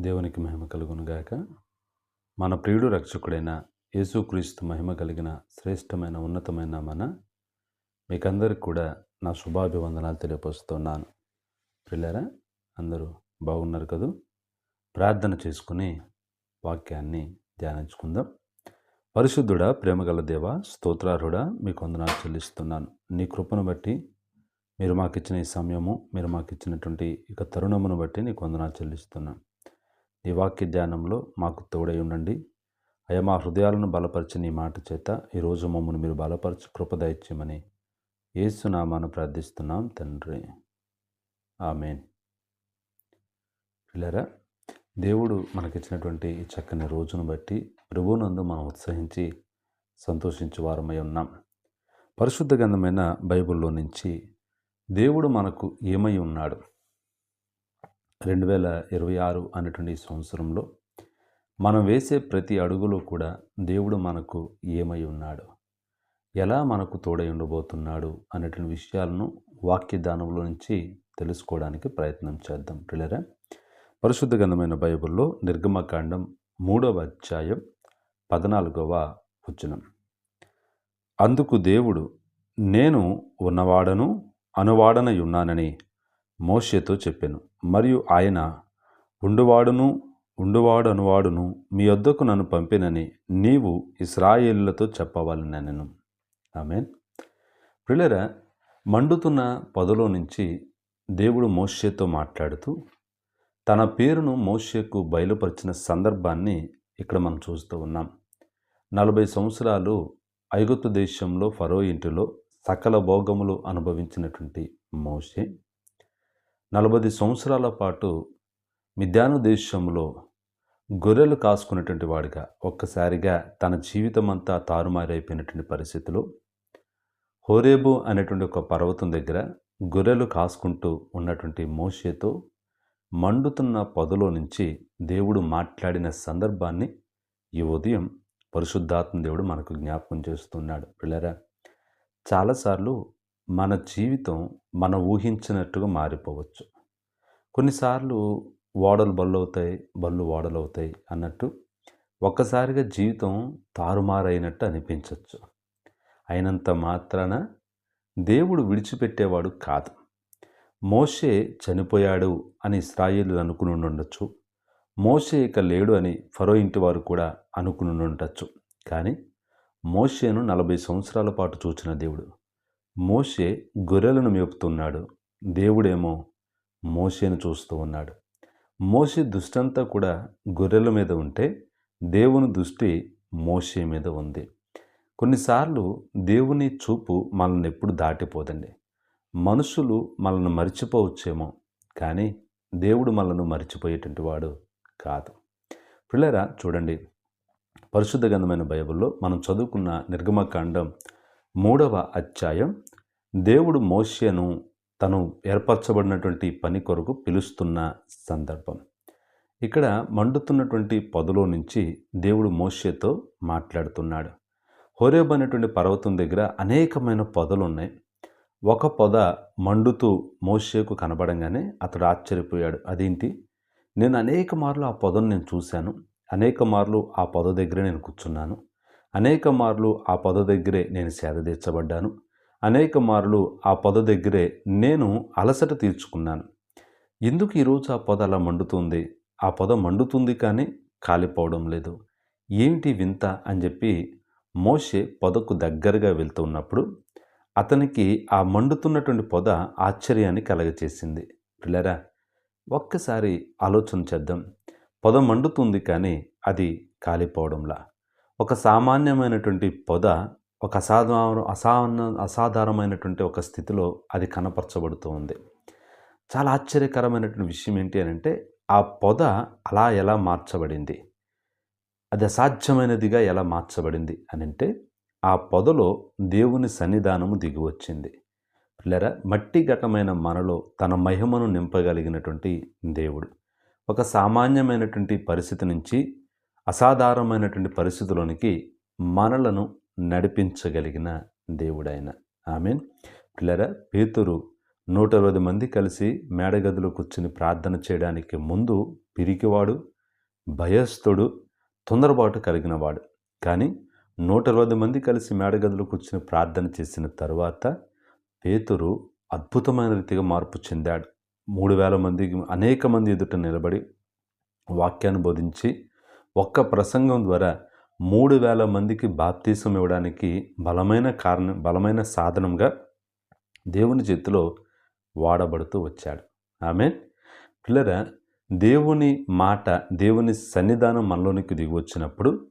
దేవునికి మహిమ కలుగునుగాక మన ప్రియుడు రక్షకుడైన యేసుక్రీస్తు మహిమ కలిగిన శ్రేష్టమైన ఉన్నతమైన మన మీకందరికి కూడా నా శుభాభివందనాలు తెలియపరుస్తున్నాను. పిల్లరా అందరూ బాగున్నారు కదూ? ప్రార్థన చేసుకుని వాక్యాన్ని ధ్యానించుకుందాం. పరిశుద్ధుడా ప్రేమగల దేవ స్తోత్రారుడా మీకు వందనాలు చెల్లిస్తున్నాను. నీ కృపను బట్టి మీరు మాకు ఇచ్చిన ఈ సమయము మీరు మాకు ఇచ్చినటువంటి ఇక తరుణమును బట్టి నీకు వందనాలు చెల్లిస్తున్నాను. నీ వాక్య ధ్యానంలో మాకు తోడై ఉండండి. అయ్యా మా హృదయాలను బలపరిచి నీ మాట చేత ఈరోజు మమ్మల్ని మీరు బలపరచి కృపదయచ్యమని ఏసునామాను ప్రార్థిస్తున్నాం తండ్రి. ఆమెన్. పిల్లరా దేవుడు మనకిచ్చినటువంటి ఈ చక్కని రోజును బట్టి ప్రభునందు మనం ఉత్సహించి సంతోషించే వారమై ఉన్నాం. పరిశుద్ధ గంధమైన బైబిల్లో నుంచి దేవుడు మనకు ఏమై ఉన్నాడు? రెండు వేల ఇరవై ఆరు అనేటువంటి సంవత్సరంలో మనం వేసే ప్రతి అడుగులో కూడా దేవుడు మనకు ఏమై ఉన్నాడు? ఎలా మనకు తోడై ఉండబోతున్నాడు? అనేటువంటి విషయాలను వాక్య దానంలో నుంచి తెలుసుకోవడానికి ప్రయత్నం చేద్దాం. పిల్లరా పరిశుద్ధ గంధమైన బైబిల్లో నిర్గమకాండం మూడవ అధ్యాయం పద్నాలుగవ వచనం. అందుకు దేవుడు నేను ఉన్నవాడను అనువాడనై ఉన్నానని మోషేతో చెప్పాను. మరియు ఆయన ఉండువాడును ఉండువాడు అనువాడును మీ వద్దకు నన్ను పంపినని నీవు ఇస్రాయేలులతో చెప్పవాలని నేను ఆమెన్. పిల్లరా మండుతున్న పొదలో నుంచి దేవుడు మోషేతో మాట్లాడుతూ తన పేరును మోషేకు బయలుపరిచిన సందర్భాన్ని ఇక్కడ మనం చూస్తూ ఉన్నాం. నలభై సంవత్సరాలు ఐగుప్తు దేశంలో ఫరో ఇంటిలో సకల భోగములు అనుభవించినటువంటి మోషే. నలభై సంవత్సరాల పాటు మిద్యాను దేశంలో గొర్రెలు కాసుకున్నటువంటి వాడిగా ఒక్కసారిగా తన జీవితం అంతా తారుమారైపోయినటువంటి పరిస్థితిలో హోరేబు అనేటువంటి ఒక పర్వతం దగ్గర గొర్రెలు కాసుకుంటూ ఉన్నటువంటి మోషేతో మండుతున్న పొదలో నుంచి దేవుడు మాట్లాడిన సందర్భాన్ని ఈ ఉదయం పరిశుద్ధాత్మ దేవుడు మనకు జ్ఞాపకం చేస్తున్నాడు. పిల్లరా చాలాసార్లు మన జీవితం మనం ఊహించినట్టుగా మారిపోవచ్చు. కొన్నిసార్లు ఓడలు బళ్ళు అవుతాయి బళ్ళు ఓడలు అవుతాయి అన్నట్టు ఒక్కసారిగా జీవితం తారుమారైనట్టు అనిపించవచ్చు అయినంత మాత్రాన దేవుడు విడిచిపెట్టేవాడు కాదు. మోషే చనిపోయాడు అని ఇస్రాయేలు అనుకుని ఉండొచ్చు మోషే ఇక లేడు అని ఫరో ఇంటి వారు కూడా అనుకుని ఉండొచ్చు కానీ మోషేను నలభై సంవత్సరాల పాటు చూచిన దేవుడు మోషే గొర్రెలను మేపుతున్నాడు. దేవుడేమో మోషేను చూస్తూ ఉన్నాడు. మోషే దుష్టంతా కూడా గొర్రెల మీద ఉంటే దేవుని దృష్టి మోషే మీద ఉంది. కొన్నిసార్లు దేవుని చూపు మనల్ని ఎప్పుడు దాటిపోదండి. మనుషులు మనల్ని మర్చిపోవచ్చేమో కానీ దేవుడు మనల్ని మర్చిపోయేటువంటి వాడు కాదు. పిల్లరా చూడండి. పరిశుద్ధ గంధమైన బైబిల్లో మనం చదువుకున్న నిర్గమకాండం మూడవ అధ్యాయం. దేవుడు మోషేను తను ఏర్పరచబడినటువంటి పని కొరకు పిలుస్తున్న సందర్భం. ఇక్కడ మండుతున్నటువంటి పొదలో నుంచి దేవుడు మోషేతో మాట్లాడుతున్నాడు. హోరేబ్ అనేటువంటి పర్వతం దగ్గర అనేకమైన పొదలు ఉన్నాయి. ఒక పొద మండుతూ మోషేకు కనబడంగానే అతడు ఆశ్చర్యపోయాడు. అదేంటి? నేను అనేక మార్లు ఆ పొదను నేను చూశాను. అనేక మార్లు ఆ పొద దగ్గరే నేను కూర్చున్నాను. అనేక మార్లు ఆ పొద దగ్గరే నేను సేద తీర్చబడ్డాను. అనేక మార్లు ఆ పొద దగ్గరే నేను అలసట తీర్చుకున్నాను. ఎందుకు ఈరోజు ఆ పొద అలా మండుతుంది? ఆ పొద మండుతుంది కానీ కాలిపోవడం లేదు. ఏమిటి వింత అని చెప్పి మోషే పొదకు దగ్గరగా వెళ్తున్నప్పుడు అతనికి ఆ మండుతున్నటువంటి పొద ఆశ్చర్యాన్ని కలగచేసింది. పిల్లరా ఒక్కసారి ఆలోచన చేద్దాం. పొద మండుతుంది కానీ అది కాలిపోవడంలా. ఒక సామాన్యమైనటువంటి పొద ఒక అసాధారణ అసాన అసాధారణమైనటువంటి ఒక స్థితిలో అది కనపరచబడుతూ ఉంది. చాలా ఆశ్చర్యకరమైనటువంటి విషయం ఏంటి అని అంటే ఆ పొద అలా ఎలా మార్చబడింది? అది అసాధ్యమైనదిగా ఎలా మార్చబడింది అని అంటే ఆ పొదలో దేవుని సన్నిధానము దిగివచ్చింది లేరా పిల్లరా మట్టి ఘటమైన మనలో తన మహిమను నింపగలిగినటువంటి దేవుడు. ఒక సామాన్యమైనటువంటి పరిస్థితి నుంచి అసాధారణమైనటువంటి పరిస్థితుల్లోనికి మనలను నడిపించగలిగిన దేవుడైన. ఆమెన్. పిల్లరా పేతురు నూట ఇరవై మంది కలిసి మేడగదిలో కూర్చుని ప్రార్థన చేయడానికి ముందు పిరికివాడు భయస్థుడు తొందరపాటు కలిగినవాడు. కానీ నూట ఇరవై మంది కలిసి మేడగదిలో కూర్చుని ప్రార్థన చేసిన తర్వాత పేతురు అద్భుతమైన రీతిగా మార్పు చెందాడు. మూడు వేల మందికి అనేక మంది ఎదుట నిలబడి వాక్యాన్ని బోధించి ఒక్క ప్రసంగం ద్వారా మూడు వేల మందికి బాప్తీసం ఇవ్వడానికి బలమైన కారణం బలమైన సాధనంగా దేవుని చేతిలో వాడబడుతూ వచ్చాడు. ఆమె పిల్లరా దేవుని మాట దేవుని సన్నిధానం మనలోనికి దిగి వచ్చినప్పుడు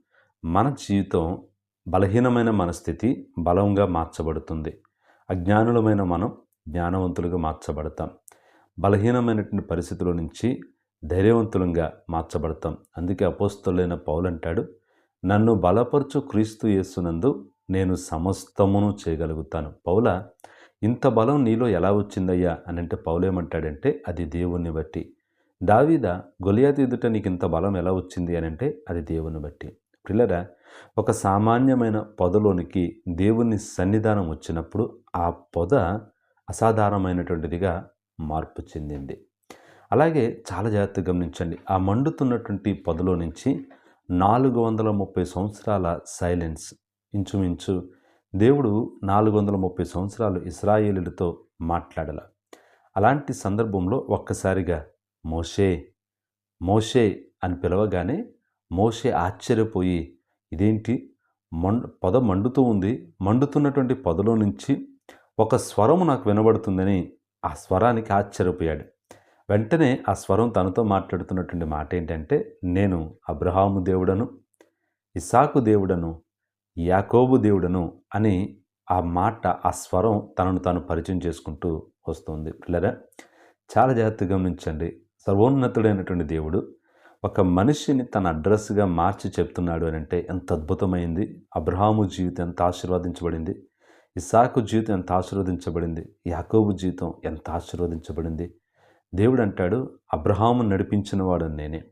మన జీవితం బలహీనమైన మనస్థితి బలంగా మార్చబడుతుంది. అజ్ఞానులమైన మనం జ్ఞానవంతులుగా మార్చబడతాం. బలహీనమైనటువంటి పరిస్థితుల నుంచి ధైర్యవంతులంగా మార్చబడతాం. అందుకే అపోస్తులైన పౌలు అంటాడు నన్ను బలపరచు క్రీస్తు యేసునందు నేను సమస్తమును చేయగలుగుతాను. పౌల ఇంత బలం నీలో ఎలా వచ్చిందయ్యా? అని అంటే పౌలేమంటాడంటే అది దేవుణ్ణి బట్టి. దావీద గొలియాతి ఎదుట నీకు ఇంత బలం ఎలా వచ్చింది అని అంటే అది దేవుని బట్టి. పిల్లరా ఒక సామాన్యమైన పొదలోనికి దేవుని సన్నిధానం వచ్చినప్పుడు ఆ పొద అసాధారణమైనటువంటిదిగా మార్పు చెందింది. అలాగే చాలా జాగ్రత్తగా గమనించండి. ఆ మండుతున్నటువంటి పొదలో నుంచి నాలుగు వందల ముప్పై సంవత్సరాల సైలెన్స్ ఇంచుమించు దేవుడు నాలుగు వందల ముప్పై సంవత్సరాలు ఇస్రాయేలులతో మాట్లాడాల. అలాంటి సందర్భంలో ఒక్కసారిగా మోషే మోషే అని పిలవగానే మోషే ఆశ్చర్యపోయి ఇదేంటి? మండు పొద మండుతూ ఉంది. మండుతున్నటువంటి పొదలో నుంచి ఒక స్వరము నాకు వినబడుతుందని ఆ స్వరానికి ఆశ్చర్యపోయాడు. వెంటనే ఆ స్వరం తనతో మాట్లాడుతున్నటువంటి మాట ఏంటంటే నేను అబ్రహాము దేవుడను ఇసాకు దేవుడను యాకోబు దేవుడను అని ఆ మాట ఆ స్వరం తనను తాను పరిచయం చేసుకుంటూ వస్తుంది. పిల్లరా చాలా జాగ్రత్తగా గమనించండి. సర్వోన్నతుడైనటువంటి దేవుడు ఒక మనిషిని తన అడ్రస్గా మార్చి చెప్తున్నాడు అని అంటే ఎంత అద్భుతమైంది. అబ్రహాము జీవితం ఎంత ఆశీర్వదించబడింది. ఇసాకు జీవితం ఎంత ఆశీర్వదించబడింది. యాకోబు జీవితం ఎంత ఆశీర్వదించబడింది. దేవుడు అంటాడు అబ్రహాము నడిపించిన వాడను నేనే.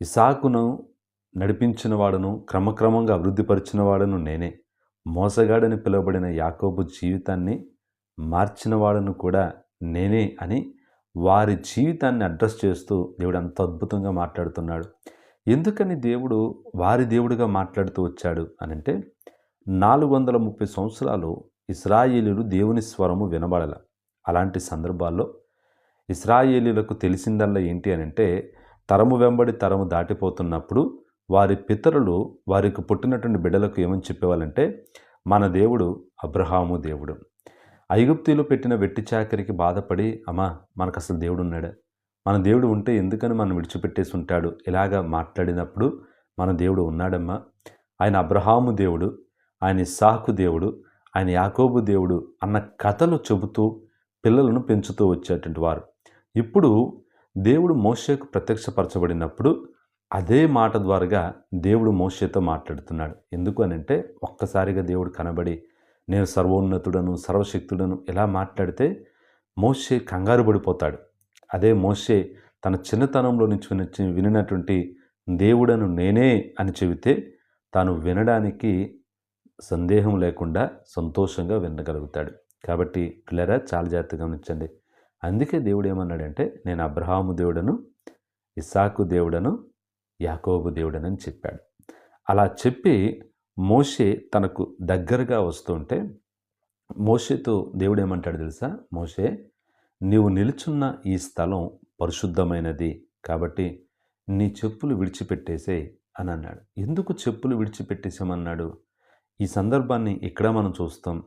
ఇసాకును నడిపించిన వాడను క్రమక్రమంగా అభివృద్ధిపరిచిన వాడను నేనే. మోసగాడని పిలువబడిన యాకోబు జీవితాన్ని మార్చిన వాడను కూడా నేనే అని వారి జీవితాన్ని అడ్రస్ చేస్తూ దేవుడు అంత అద్భుతంగా మాట్లాడుతున్నాడు. ఎందుకని దేవుడు వారి దేవుడిగా మాట్లాడుతూ వచ్చాడు అని అంటే నాలుగు వందల ముప్పై సంవత్సరాలు ఇస్రాయేలీలు దేవుని స్వరము వినబడాల. అలాంటి సందర్భాల్లో ఇస్రాయేలీలకు తెలిసిందల్లా ఏంటి అని అంటే తరము వెంబడి తరము దాటిపోతున్నప్పుడు వారి పితరులు వారికి పుట్టినటువంటి బిడ్డలకు ఏమని చెప్పేవాళ్ళంటే మన దేవుడు అబ్రహాము దేవుడు. ఐగుప్తిలో పెట్టిన వెట్టి చాకరికి బాధపడి అమ్మా మనకు అసలు దేవుడు ఉన్నాడు మన దేవుడు ఉంటే ఎందుకని మనం విడిచిపెట్టేసి ఉంటాడు? ఇలాగా మాట్లాడినప్పుడు మన దేవుడు ఉన్నాడమ్మా. ఆయన అబ్రహాము దేవుడు ఆయన ఇస్సాకు దేవుడు ఆయన యాకోబు దేవుడు అన్న కథలు చెబుతూ పిల్లలను పెంచుతూ వచ్చేటువంటి వారు. ఇప్పుడు దేవుడు మోషేకు ప్రత్యక్షపరచబడినప్పుడు అదే మాట ద్వారాగా దేవుడు మోషేతో మాట్లాడుతున్నాడు. ఎందుకు అని అంటే ఒక్కసారిగా దేవుడు కనబడి నేను సర్వోన్నతుడను సర్వశక్తుడను ఇలా మాట్లాడితే మోషే కంగారు పడిపోతాడు. అదే మోషే తన చిన్నతనంలో నుంచి వినినటువంటి దేవుడను నేనే అని చెబితే తాను వినడానికి సందేహం లేకుండా సంతోషంగా వినగలుగుతాడు. కాబట్టి పిల్లరా చాలా జాగ్రత్తగా గమనించండి. అందుకే దేవుడు ఏమన్నాడంటే నేను అబ్రహాము దేవుడను ఇసాకు దేవుడను యాకోబు దేవుడనని చెప్పాడు. అలా చెప్పి మోషే తనకు దగ్గరగా వస్తుంటే మోషేతో దేవుడు ఏమంటాడు తెలుసా? మోషే నీవు నిలుచున్న ఈ స్థలం పరిశుద్ధమైనది కాబట్టి నీ చెప్పులు విడిచిపెట్టేసే అని అన్నాడు. ఎందుకు చెప్పులు విడిచిపెట్టేసామన్నాడు? ఈ సందర్భాన్ని ఇక్కడ మనం చూస్తాం?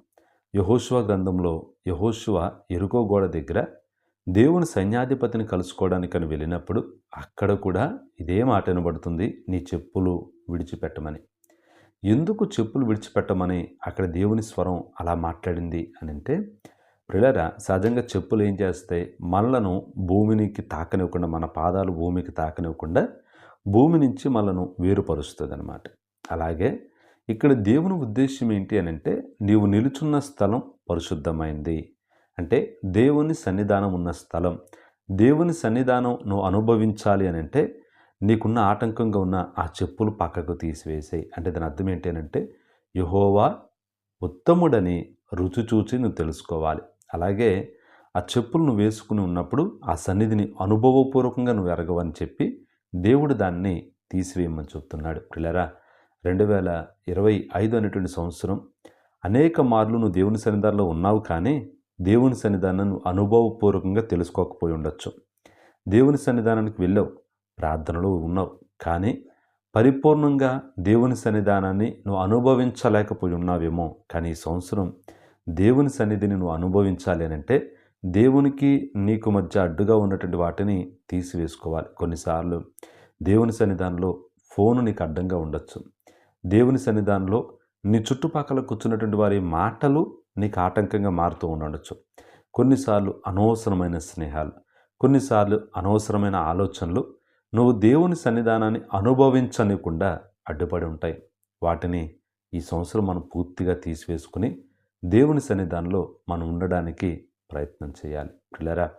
యహోశువ గ్రంథంలో యహోశువ ఎరుకో గోడ దగ్గర దేవుని సైన్యాధిపతిని కలుసుకోవడానికని వెళ్ళినప్పుడు అక్కడ కూడా ఇదే మాట వినబడుతుంది నీ చెప్పులు విడిచిపెట్టమని. ఎందుకు చెప్పులు విడిచిపెట్టమని అక్కడ దేవుని స్వరం అలా మాట్లాడింది? అని అంటే ప్రిలరా సహజంగా చెప్పులు ఏం చేస్తాయి? మనలను భూమినికి తాకనివ్వకుండా మన పాదాలు భూమికి తాకనివ్వకుండా భూమి నుంచి మనను వేరుపరుస్తుంది అనమాట అలాగే ఇక్కడ దేవుని ఉద్దేశం ఏంటి అని అంటే నీవు నిలుచున్న స్థలం పరిశుద్ధమైంది. అంటే దేవుని సన్నిధానం ఉన్న స్థలం. దేవుని సన్నిధానం నువ్వు అనుభవించాలి అని అంటే నీకున్న ఆటంకంగా ఉన్న ఆ చెప్పులు పక్కకు తీసివేసాయి అంటే దాని అర్థం ఏంటి అని అంటే యహోవా ఉత్తముడని రుచి చూచి నువ్వు తెలుసుకోవాలి. అలాగే ఆ చెప్పులు నువ్వు వేసుకుని ఉన్నప్పుడు ఆ సన్నిధిని అనుభవపూర్వకంగా నువ్వు ఎరగవని చెప్పి దేవుడు దాన్ని తీసివేయమని చెప్తున్నాడు. పిల్లరా రెండు వేల ఇరవై ఐదు అనేటువంటి సంవత్సరం అనేక మార్లు నువ్వు దేవుని సన్నిధానంలో ఉన్నావు కానీ దేవుని సన్నిధానం అనుభవపూర్వకంగా తెలుసుకోకపోయి ఉండొచ్చు. దేవుని సన్నిధానానికి వెళ్ళావు ప్రార్థనలో ఉన్నావు కానీ పరిపూర్ణంగా దేవుని సన్నిధానాన్ని నువ్వు అనుభవించలేకపోయి ఉన్నావేమో. కానీ ఈ సంవత్సరం దేవుని సన్నిధిని నువ్వు అనుభవించాలి అని అంటే దేవునికి నీకు మధ్య అడ్డుగా ఉన్నటువంటి వాటిని తీసివేసుకోవాలి. కొన్నిసార్లు దేవుని సన్నిధానంలో ఫోను నీకు అడ్డంగా ఉండొచ్చు. దేవుని సన్నిధానంలో నీ చుట్టుపక్కల కూర్చున్నటువంటి వారి మాటలు నీకు ఆటంకంగా మారుతూ ఉండొచ్చు. కొన్నిసార్లు అనవసరమైన స్నేహాలు కొన్నిసార్లు అనవసరమైన ఆలోచనలు నువ్వు దేవుని సన్నిధానాన్ని అనుభవించనికుండా అడ్డుపడి ఉంటాయి. వాటిని ఈ సంవత్సరం మనం పూర్తిగా తీసివేసుకుని దేవుని సన్నిధానంలో మనం ఉండడానికి ప్రయత్నం చేయాలి. పిల్లరా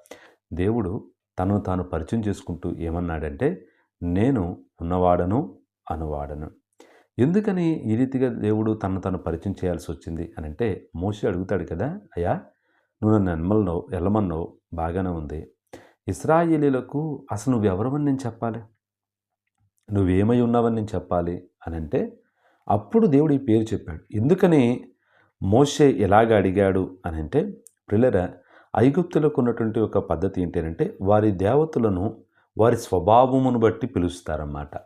దేవుడు తను తాను పరిచయం చేసుకుంటూ ఏమన్నాడంటే నేను ఉన్నవాడను అనువాడను. ఎందుకని ఈ రీతిగా దేవుడు తను తను పరిచయం చేయాల్సి వచ్చింది అని అంటే మోసి అడుగుతాడు కదా అయ్యా నువ్వు నన్ను ఎమ్మలనో ఎల్లమన్నావు బాగానే ఉంది. ఇస్రాయేలీలకు అసలు నువ్వు నేను చెప్పాలి? నువ్వేమై ఉన్నావని నేను చెప్పాలి అని అంటే అప్పుడు దేవుడు ఈ పేరు చెప్పాడు. ఎందుకని మోషే ఎలాగ అడిగాడు అని అంటే ప్రిల్లరా ఐగుప్తులకు ఉన్నటువంటి ఒక పద్ధతి ఏంటంటే వారి దేవతలను వారి స్వభావమును బట్టి పిలుస్తారన్నమాట.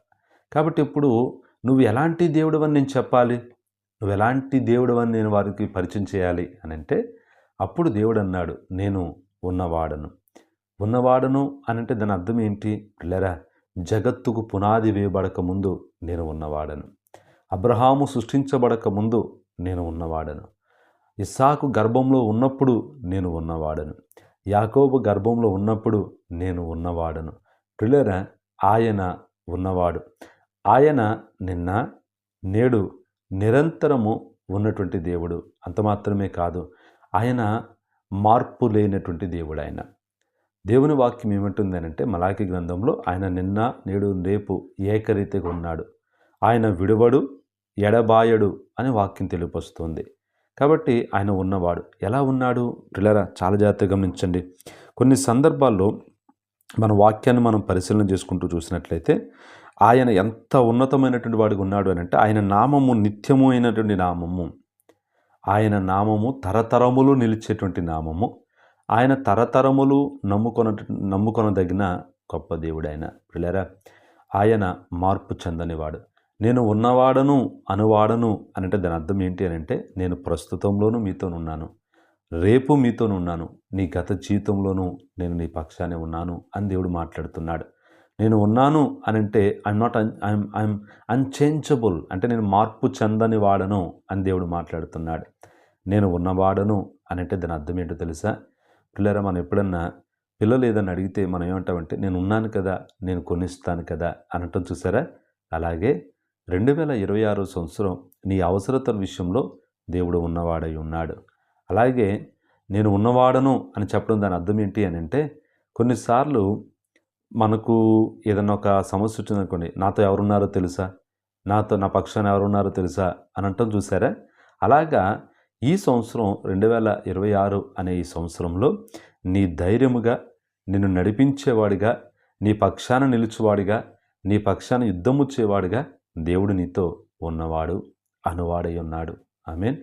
కాబట్టి ఇప్పుడు నువ్వు ఎలాంటి దేవుడు అని నేను చెప్పాలి? నువ్వు ఎలాంటి దేవుడు అని నేను వారికి పరిచయం చేయాలి? అని అంటే అప్పుడు దేవుడు అన్నాడు నేను ఉన్నవాడను. ఉన్నవాడను అని అంటే దాని అర్థం ఏంటి? లేరా జగత్తుకు పునాది వేయబడక ముందు నేను ఉన్నవాడను. అబ్రహాము సృష్టించబడక ముందు నేను ఉన్నవాడను. ఇస్సాకు గర్భంలో ఉన్నప్పుడు నేను ఉన్నవాడను. యాకోబు గర్భంలో ఉన్నప్పుడు నేను ఉన్నవాడను. పిల్లరా ఆయన ఉన్నవాడు. ఆయన నిన్న నేడు నిరంతరము ఉన్నటువంటి దేవుడు. అంత మాత్రమే కాదు ఆయన మార్పు లేనటువంటి దేవుడు ఆయన. దేవుని వాక్యం ఏమంటుంది అంటే మలాకి గ్రంథంలో ఆయన నిన్న నేడు రేపు ఏకరీతిగా ఉన్నాడు. ఆయన విడువడు ఎడబాయడు అని వాక్యం తెలియపరుస్తుంది. కాబట్టి ఆయన ఉన్నవాడు. ఎలా ఉన్నాడు? పిల్లరా చాలా జాగ్రత్తగా గమనించండి. కొన్ని సందర్భాల్లో మన వాక్యాన్ని మనం పరిశీలన చేసుకుంటూ చూసినట్లయితే ఆయన ఎంత ఉన్నతమైనటువంటి వాడిగా ఉన్నాడు అని అంటే ఆయన నామము నిత్యము అయినటువంటి నామము. ఆయన నామము తరతరములు నిలిచేటువంటి నామము. ఆయన తరతరములు నమ్ముకొన నమ్ముకొనదగిన గొప్ప దేవుడు ఆయన. పిల్లరా ఆయన మార్పు చెందనివాడు. నేను ఉన్నవాడను అనువాడను అంటే దాని అర్థం ఏంటి అని అంటే నేను ప్రస్తుతంలోనూ మీతోనున్నాను రేపు మీతోనున్నాను. నీ గత జీవితంలోనూ నేను నీ పక్షానే ఉన్నాను అని దేవుడు మాట్లాడుతున్నాడు. నేను ఉన్నాను అని అంటే I'm not I'm I'm unchangeable అంటే నేను మార్పు చెందని వాడను అని దేవుడు మాట్లాడుతున్నాడు. నేను ఉన్నవాడను అని అంటే దాని అర్థం ఏంటో తెలుసా? పిల్లరా మనం ఎప్పుడన్నా పిల్లలు ఏదని అడిగితే మనం ఏమంటామంటే నేను ఉన్నాను కదా నేను కొనిస్తాను కదా అనటం చూసారా? అలాగే రెండు వేల ఇరవై ఆరో సంవత్సరం నీ అవసరతల విషయంలో దేవుడు ఉన్నవాడై ఉన్నాడు. అలాగే నేను ఉన్నవాడను అని చెప్పడం దాని అర్థం ఏంటి అని అంటే కొన్నిసార్లు మనకు ఏదైనా ఒక సమస్య వచ్చిందనుకోండి నాతో ఎవరున్నారో తెలుసా? నాతో నా పక్షాన ఎవరున్నారో తెలుసా? అని అంటాం చూసారా? అలాగా ఈ సంవత్సరం రెండు వేల ఇరవై ఆరు అనే ఈ సంవత్సరంలో నీ ధైర్యముగా నిన్ను నడిపించేవాడిగా నీ పక్షాన నిలుచువాడిగా నీ పక్షాన యుద్ధముచ్చేవాడిగా దేవుడు నీతో ఉన్నవాడు అనువాడై ఉన్నాడు. మీన్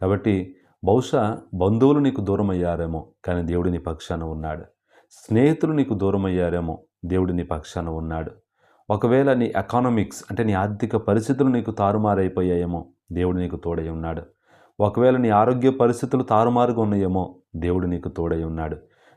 కాబట్టి బహుశా బంధువులు నీకు దూరం అయ్యారేమో కానీ దేవుడు నీ పక్షాన ఉన్నాడు. స్నేహితులు నీకు దూరం అయ్యారేమో దేవుడు నీ పక్షాన ఉన్నాడు. ఒకవేళ నీ ఎకానమిక్స్ అంటే నీ ఆర్థిక పరిస్థితులు నీకు తారుమారైపోయాయేమో దేవుడు నీకు తోడై ఉన్నాడు. ఒకవేళ నీ ఆరోగ్య పరిస్థితులు తారుమారుగా ఉన్నాయేమో దేవుడు నీకు తోడై ఉన్నాడు.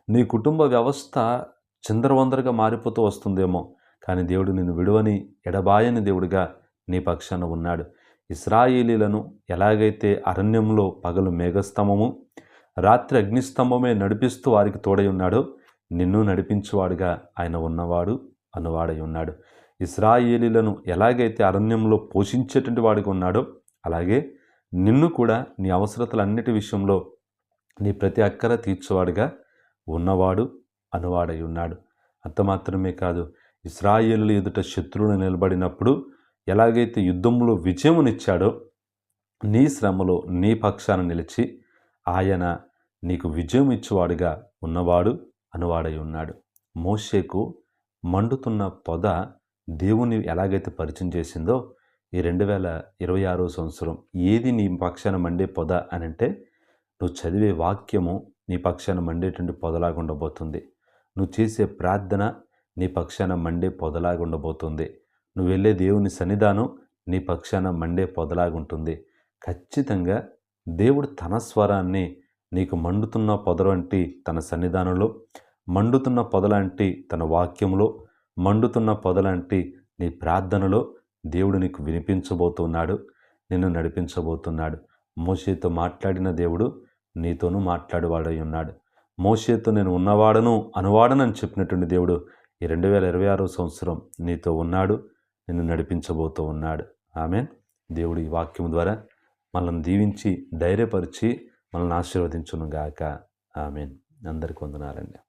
నీ కుటుంబ వ్యవస్థ చిందరవందరగా మారిపోతూ వస్తుందేమో కానీ దేవుడు నిన్ను విడువని ఎడబాయని దేవుడిగా నీ పక్షాన ఉన్నాడు. ఇస్రాయేలీలను ఎలాగైతే అరణ్యంలో పగలు మేఘస్తంభము రాత్రి అగ్నిస్తంభమే నడిపిస్తూ వారికి తోడై ఉన్నాడో నిన్ను నడిపించువాడుగా ఆయన ఉన్నవాడు అనువాడై ఉన్నాడు. ఇస్రాయేలీలను ఎలాగైతే అరణ్యంలో పోషించేటువంటి వాడిగా ఉన్నాడో అలాగే నిన్ను కూడా నీ అవసరతలన్నిటి విషయంలో నీ ప్రతి అక్కర తీర్చేవాడుగా ఉన్నవాడు అనువాడై ఉన్నాడు. అంత మాత్రమే కాదు ఇస్రాయేలు ఎదుట శత్రువులు నిలబడినప్పుడు ఎలాగైతే యుద్ధంలో విజయమునిచ్చాడో నీ శ్రమలో నీ పక్షాన నిలిచి ఆయన నీకు విజయం ఇచ్చేవాడుగా ఉన్నవాడు అనువాడై ఉన్నాడు. మోషేకు మండుతున్న పొద దేవుని ఎలాగైతే పరిచయం చేసిందో ఈ రెండు వేల ఇరవై ఆరో సంవత్సరం ఏది నీ పక్షాన మండే పొద అని అంటే నువ్వు చదివే వాక్యము నీ పక్షాన మండేటువంటి పొదలాగా ఉండబోతుంది. నువ్వు చేసే ప్రార్థన నీ పక్షాన మండే పొదలాగా ఉండబోతుంది. నువ్వు వెళ్ళే దేవుని సన్నిధానం నీ పక్షాన మండే పొదలాగా ఉంటుంది ఖచ్చితంగా దేవుడు తన స్వరాన్ని నీకు మండుతున్న పొదలంటి తన సన్నిధానంలో మండుతున్న పొదలాంటి తన వాక్యంలో మండుతున్న పొదలాంటి నీ ప్రార్థనలో దేవుడు నీకు వినిపించబోతున్నాడు నిన్ను నడిపించబోతున్నాడు. మోషేతో మాట్లాడిన దేవుడు నీతోనూ మాట్లాడేవాడై ఉన్నాడు. మోషేతో నేను ఉన్నవాడను అనువాడనని చెప్పినటువంటి దేవుడు ఈ రెండు వేల ఇరవై ఆరో సంవత్సరం నీతో ఉన్నాడు నిన్ను నడిపించబోతూ ఉన్నాడు. ఆమె దేవుడు ఈ వాక్యం ద్వారా మనల్ని దీవించి ధైర్యపరిచి మనల్ని ఆశీర్వదించును గాక ఆమెన్. అందరికి వందనాలండి.